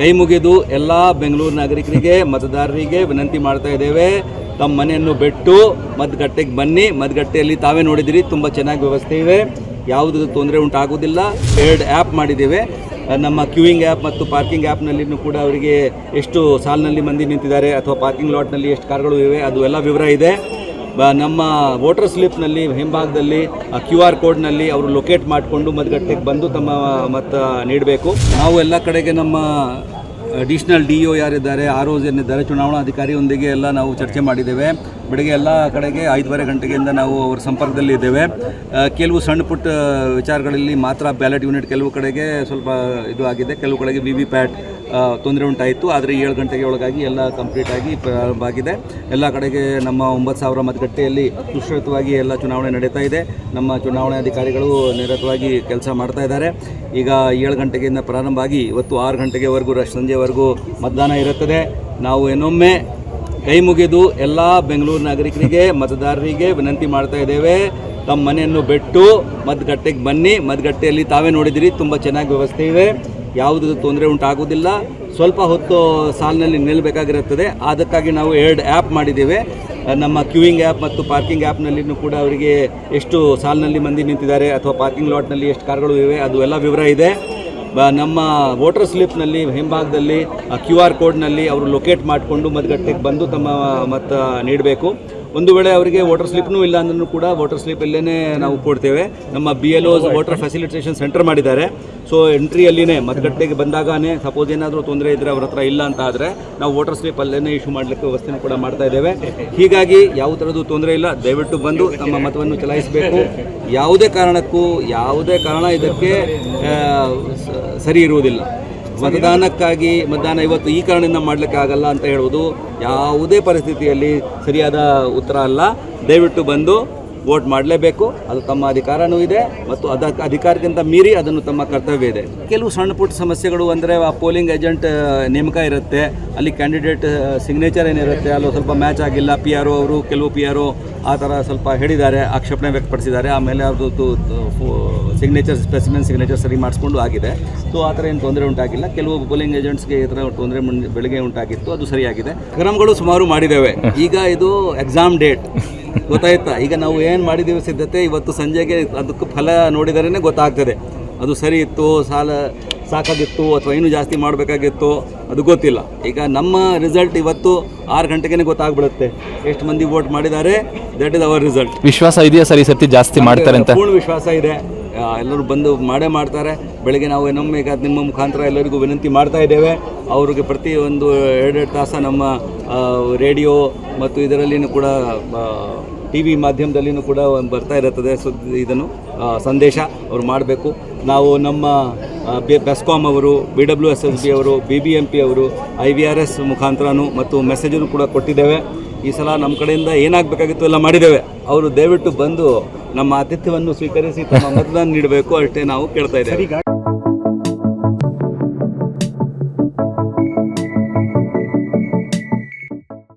ಕೈ ಮುಗಿದು ಎಲ್ಲ ಬೆಂಗಳೂರು ನಾಗರಿಕರಿಗೆ, ಮತದಾರರಿಗೆ ವಿನಂತಿ ಮಾಡ್ತಾ ಇದ್ದೇವೆ. ತಮ್ಮ ಮನೆಯನ್ನು ಬಿಟ್ಟು ಮದ್ಗಟ್ಟೆಗೆ ಬನ್ನಿ. ಮದ್ಗಟ್ಟೆಯಲ್ಲಿ ತಾವೇ ನೋಡಿದಿರಿ, ತುಂಬ ಚೆನ್ನಾಗಿ ವ್ಯವಸ್ಥೆ ಇವೆ. ಯಾವುದು ತೊಂದರೆ ಉಂಟಾಗುವುದಿಲ್ಲ. ಎರಡು ಆ್ಯಪ್ ಮಾಡಿದ್ದೇವೆ. ನಮ್ಮ ಕ್ಯೂಯಿಂಗ್ ಆ್ಯಪ್ ಮತ್ತು ಪಾರ್ಕಿಂಗ್ ಆ್ಯಪ್ನಲ್ಲಿನೂ ಕೂಡ ಅವರಿಗೆ ಎಷ್ಟು ಸಾಲಿನಲ್ಲಿ ಮಂದಿ ನಿಂತಿದ್ದಾರೆ ಅಥವಾ ಪಾರ್ಕಿಂಗ್ ಲಾಟ್ನಲ್ಲಿ ಎಷ್ಟು ಕಾರ್ಗಳು ಇವೆ, ಅದು ಎಲ್ಲ ವಿವರ ಇದೆ. ನಮ್ಮ ವೋಟರ್ ಸ್ಲಿಪ್ನಲ್ಲಿ ಹಿಂಭಾಗದಲ್ಲಿ ಕ್ಯೂ ಆರ್ ಕೋಡ್ನಲ್ಲಿ ಅವರು ಲೊಕೇಟ್ ಮಾಡಿಕೊಂಡು ಮತಗಟ್ಟೆಗೆ ಬಂದು ತಮ್ಮ ಮತ ನೀಡಬೇಕು. ನಾವು ಎಲ್ಲ ಕಡೆಗೆ ನಮ್ಮ ಅಡಿಷ್ನಲ್ ಡಿ ಒ ಯಾರಿದ್ದಾರೆ ಆರ್ ಓಸ್ ಏನಿದ್ದಾರೆ ಚುನಾವಣಾಧಿಕಾರಿಯೊಂದಿಗೆ ಎಲ್ಲ ನಾವು ಚರ್ಚೆ ಮಾಡಿದ್ದೇವೆ. ಬೆಳಗ್ಗೆ ಎಲ್ಲ ಕಡೆಗೆ ಐದುವರೆ ಗಂಟೆಗಿಂದ ನಾವು ಅವರ ಸಂಪರ್ಕದಲ್ಲಿ ಇದ್ದೇವೆ. ಕೆಲವು ಸಣ್ಣ ಪುಟ್ಟ ವಿಚಾರಗಳಲ್ಲಿ ಮಾತ್ರ ಬ್ಯಾಲೆಟ್ ಯೂನಿಟ್ ಕೆಲವು ಕಡೆಗೆ ಸ್ವಲ್ಪ ಇದು ಆಗಿದೆ. ಕೆಲವು ಕಡೆಗೆ ವಿ ವಿ ಪ್ಯಾಟ್ ತೊಂದರೆ ಉಂಟಾಯಿತು. ಆದರೆ ಏಳು ಗಂಟೆಗೆ ಒಳಗಾಗಿ ಎಲ್ಲ ಕಂಪ್ಲೀಟ್ ಆಗಿ ಪ್ರಾರಂಭ ಆಗಿದೆ. ಎಲ್ಲ ಕಡೆಗೆ ನಮ್ಮ ಒಂಬತ್ತು ಸಾವಿರ ಮತಗಟ್ಟೆಯಲ್ಲಿ ಸುಶ್ರಿತವಾಗಿ ಎಲ್ಲ ಚುನಾವಣೆ ನಡೀತಾ ಇದೆ. ನಮ್ಮ ಚುನಾವಣಾಧಿಕಾರಿಗಳು ನಿರತವಾಗಿ ಕೆಲಸ ಮಾಡ್ತಾ ಇದ್ದಾರೆ. ಈಗ ಏಳು ಗಂಟೆಗಿಂದ ಪ್ರಾರಂಭ ಆಗಿ ಇವತ್ತು ಆರು ಗಂಟೆಗೆವರೆಗೂ, ರಶ್ ಸಂಜೆವರೆಗೂ ಮತದಾನ ಇರುತ್ತದೆ. ನಾವು ಇನ್ನೊಮ್ಮೆ ಕೈ ಮುಗಿದು ಎಲ್ಲ ಬೆಂಗಳೂರು ನಾಗರಿಕರಿಗೆ, ಮತದಾರರಿಗೆ ವಿನಂತಿ ಮಾಡ್ತಾ ಇದ್ದೇವೆ. ತಮ್ಮ ಮನೆಯನ್ನು ಬಿಟ್ಟು ಮತಗಟ್ಟೆಗೆ ಬನ್ನಿ. ಮತಗಟ್ಟೆಯಲ್ಲಿ ತಾವೇ ನೋಡಿದಿರಿ, ತುಂಬ ಚೆನ್ನಾಗಿ ವ್ಯವಸ್ಥೆ ಇವೆ ಯಾವುದೇ ತೊಂದರೆ ಉಂಟಾಗುವುದಿಲ್ಲ. ಸ್ವಲ್ಪ ಹೊತ್ತು ಸಾಲಿನಲ್ಲಿ ನಿಲ್ಲಬೇಕಾಗಿರುತ್ತದೆ. ಅದಕ್ಕಾಗಿ ನಾವು ಎರಡು ಆ್ಯಪ್ ಮಾಡಿದ್ದೇವೆ. ನಮ್ಮ ಕ್ಯೂಯಿಂಗ್ ಆ್ಯಪ್ ಮತ್ತು ಪಾರ್ಕಿಂಗ್ ಆ್ಯಪ್ನಲ್ಲಿನೂ ಕೂಡ ಅವರಿಗೆ ಎಷ್ಟು ಸಾಲಿನಲ್ಲಿ ಮಂದಿ ನಿಂತಿದ್ದಾರೆ ಅಥವಾ ಪಾರ್ಕಿಂಗ್ ಲಾಟ್ನಲ್ಲಿ ಎಷ್ಟು ಕಾರ್ಗಳು ಇವೆ, ಅದು ಎಲ್ಲ ವಿವರ ಇದೆ. ನಮ್ಮ ವೋಟರ್ ಸ್ಲಿಪ್ನಲ್ಲಿ ಹಿಂಭಾಗದಲ್ಲಿ ಕ್ಯೂ ಆರ್ ಕೋಡ್ನಲ್ಲಿ ಅವರು ಲೊಕೇಟ್ ಮಾಡಿಕೊಂಡು ಮತಗಟ್ಟೆಗೆ ಬಂದು ತಮ್ಮ ಮತ ನೀಡಬೇಕು. ಒಂದು ವೇಳೆ ಅವರಿಗೆ ವಾಟರ್ ಸ್ಲಿಪ್ನೂ ಇಲ್ಲ ಅಂದ್ರೂ ಕೂಡ ವಾಟರ್ ಸ್ಲಿಪ್ ಇಲ್ಲೇ ನಾವು ಕೊಡ್ತೇವೆ. ನಮ್ಮ B L Os water facilitation center ಮಾಡಿದ್ದಾರೆ. ಸೊ ಎಂಟ್ರಿಯಲ್ಲಿನೇ ಮತಗಟ್ಟೆಗೆ ಬಂದಾಗನೇ ಸಪೋಸ್ ಏನಾದರೂ ತೊಂದರೆ ಇದ್ದರೆ ಅವ್ರ ಹತ್ರ ಇಲ್ಲ ಅಂತ ಆದರೆ ನಾವು ವಾಟರ್ ಸ್ಲಿಪ್ ಅಲ್ಲೇ ಇಶ್ಯೂ ಮಾಡಲಿಕ್ಕೆ ವ್ಯವಸ್ಥೆನೂ ಕೂಡ ಮಾಡ್ತಾ ಇದ್ದೇವೆ. ಹೀಗಾಗಿ ಯಾವ ಥರದ್ದು ತೊಂದರೆ ಇಲ್ಲ. ದಯವಿಟ್ಟು ಬಂದು ತಮ್ಮ ಮತವನ್ನು ಚಲಾಯಿಸಬೇಕು. ಯಾವುದೇ ಕಾರಣಕ್ಕೂ, ಯಾವುದೇ ಕಾರಣ ಇದಕ್ಕೆ ಸರಿ ಇರುವುದಿಲ್ಲ. ಮತದಾನಕ್ಕಾಗಿ ಮತದಾನ ಇವತ್ತು ಈ ಕಾರಣದಿಂದ ಮಾಡಲಿಕ್ಕೆ ಆಗಲ್ಲ ಅಂತ ಹೇಳುವುದು ಯಾವುದೇ ಪರಿಸ್ಥಿತಿಯಲ್ಲಿ ಸರಿಯಾದ ಉತ್ತರ ಅಲ್ಲ. ದಯವಿಟ್ಟು ಬಂದು ವೋಟ್ ಮಾಡಲೇಬೇಕು. ಅದು ತಮ್ಮ ಅಧಿಕಾರನೂ ಇದೆ ಮತ್ತು ಅದಕ್ಕೆ ಅಧಿಕಾರಕ್ಕಿಂತ ಮೀರಿ ಅದನ್ನು ತಮ್ಮ ಕರ್ತವ್ಯ ಇದೆ. ಕೆಲವು ಸಣ್ಣ ಪುಟ್ಟ ಸಮಸ್ಯೆಗಳು ಅಂದರೆ ಆ ಪೋಲಿಂಗ್ ಏಜೆಂಟ್ ನೇಮಕ ಇರುತ್ತೆ. ಅಲ್ಲಿ ಕ್ಯಾಂಡಿಡೇಟ್ ಸಿಗ್ನೇಚರ್ ಏನಿರುತ್ತೆ ಅಲ್ಲೂ ಸ್ವಲ್ಪ ಮ್ಯಾಚ್ ಆಗಿಲ್ಲ. ಪಿ ಆರ್ ಅವರು, ಕೆಲವು ಪಿ ಆರ್ ಆ ಥರ ಸ್ವಲ್ಪ ಹೇಳಿದ್ದಾರೆ, ಆಕ್ಷೇಪಣೆ ವ್ಯಕ್ತಪಡಿಸಿದ್ದಾರೆ. ಆಮೇಲೆ ಅವ್ರದ್ದು ಸಿಗ್ನೇಚರ್ ಸ್ಪೆಸಿಮೆನ್ ಸಿಗ್ನೇಚರ್ ಸರಿ ಮಾಡಿಸ್ಕೊಂಡು ಆಗಿದೆ. ಸೊ ಆ ಥರ ಏನು ತೊಂದರೆ ಉಂಟಾಗಿಲ್ಲ. ಕೆಲವು ಪೋಲಿಂಗ್ ಏಜೆಂಟ್ಸ್ಗೆ ಈ ಥರ ತೊಂದರೆ ಬೆಳಗ್ಗೆ ಉಂಟಾಗಿತ್ತು. ಅದು ಸರಿಯಾಗಿದೆ. ಕ್ರಮಗಳು ಸುಮಾರು ಮಾಡಿದ್ದೇವೆ. ಈಗ ಇದು ಎಕ್ಸಾಮ್ ಡೇಟ್ ಗೊತ್ತಾಯ್ತಾ? ಈಗ ನಾವು ಏನು ಮಾಡಿದ್ದೀವಿ ಸಿದ್ಧತೆ ಇವತ್ತು ಸಂಜೆಗೆ ಅದಕ್ಕೆ ಫಲ ನೋಡಿದರೇ ಗೊತ್ತಾಗ್ತದೆ. ಅದು ಸರಿ ಇತ್ತು, ಸಾಲ ಸಾಕಾಗಿತ್ತು ಅಥವಾ ಇನ್ನೂ ಜಾಸ್ತಿ ಮಾಡಬೇಕಾಗಿತ್ತು ಅದು ಗೊತ್ತಿಲ್ಲ. ಈಗ ನಮ್ಮ ರಿಸಲ್ಟ್ ಇವತ್ತು ಆರು ಗಂಟೆಗೆ ಗೊತ್ತಾಗ್ಬಿಡುತ್ತೆ. ಎಷ್ಟು ಮಂದಿ ವೋಟ್ ಮಾಡಿದ್ದಾರೆ ದಟ್ ಇಸ್ ಅವರ್ ರಿಸಲ್ಟ್ ವಿಶ್ವಾಸ ಇದೆಯಾ ಸರ್ ಈ ಸರ್ತಿ ಜಾಸ್ತಿ ಮಾಡ್ತಾರೆ ಅಂತ? ಪೂರ್ಣ ವಿಶ್ವಾಸ ಇದೆ. ಎಲ್ಲರೂ ಬಂದು ಮಾಡೇ ಮಾಡ್ತಾರೆ. ಬೆಳಗ್ಗೆ ನಾವು ಇನ್ನೊಮ್ಮೆ ಈಗ ನಿಮ್ಮ ಮುಖಾಂತರ ಎಲ್ಲರಿಗೂ ವಿನಂತಿ ಮಾಡ್ತಾ ಇದ್ದೇವೆ. ಅವ್ರಿಗೆ ಪ್ರತಿ ಒಂದು ಎರಡೆರಡು ತಾಸ ನಮ್ಮ ರೇಡಿಯೋ ಮತ್ತು ಇದರಲ್ಲಿನೂ ಕೂಡ ಟಿ ವಿ ಮಾಧ್ಯಮದಲ್ಲಿನೂ ಕೂಡ ಒಂದು ಬರ್ತಾ ಇರುತ್ತದೆ. ಸುದ್ದಿ ಇದನ್ನು ಸಂದೇಶ ಅವ್ರು ಮಾಡಬೇಕು. ನಾವು ನಮ್ಮ ಬೆಸ್ಕಾಮ್ ಅವರು B W S S B ಅವರು ಬಿ ಬಿ ಎಂ ಪಿ ಅವರು ಐ ವಿ ಆರ್ ಎಸ್ ಮುಖಾಂತರನು ಮತ್ತು ಮೆಸೇಜನ್ನು ಕೂಡ ಕೊಟ್ಟಿದ್ದೇವೆ. ಈ ಸಲ ನಮ್ಮ ಕಡೆಯಿಂದ ಏನಾಗಬೇಕಾಗಿತ್ತು ಎಲ್ಲ ಮಾಡಿದ್ದೇವೆ. ಅವರು ದಯವಿಟ್ಟು ಬಂದು ನಮ್ಮ ಆತಿಥ್ಯವನ್ನು ಸ್ವೀಕರಿಸಿ ತಮ್ಮ ಮತದಾನ ನೀಡಬೇಕು ಅಷ್ಟೇ ನಾವು ಕೇಳ್ತಾ ಇದ್ದೇವೆ.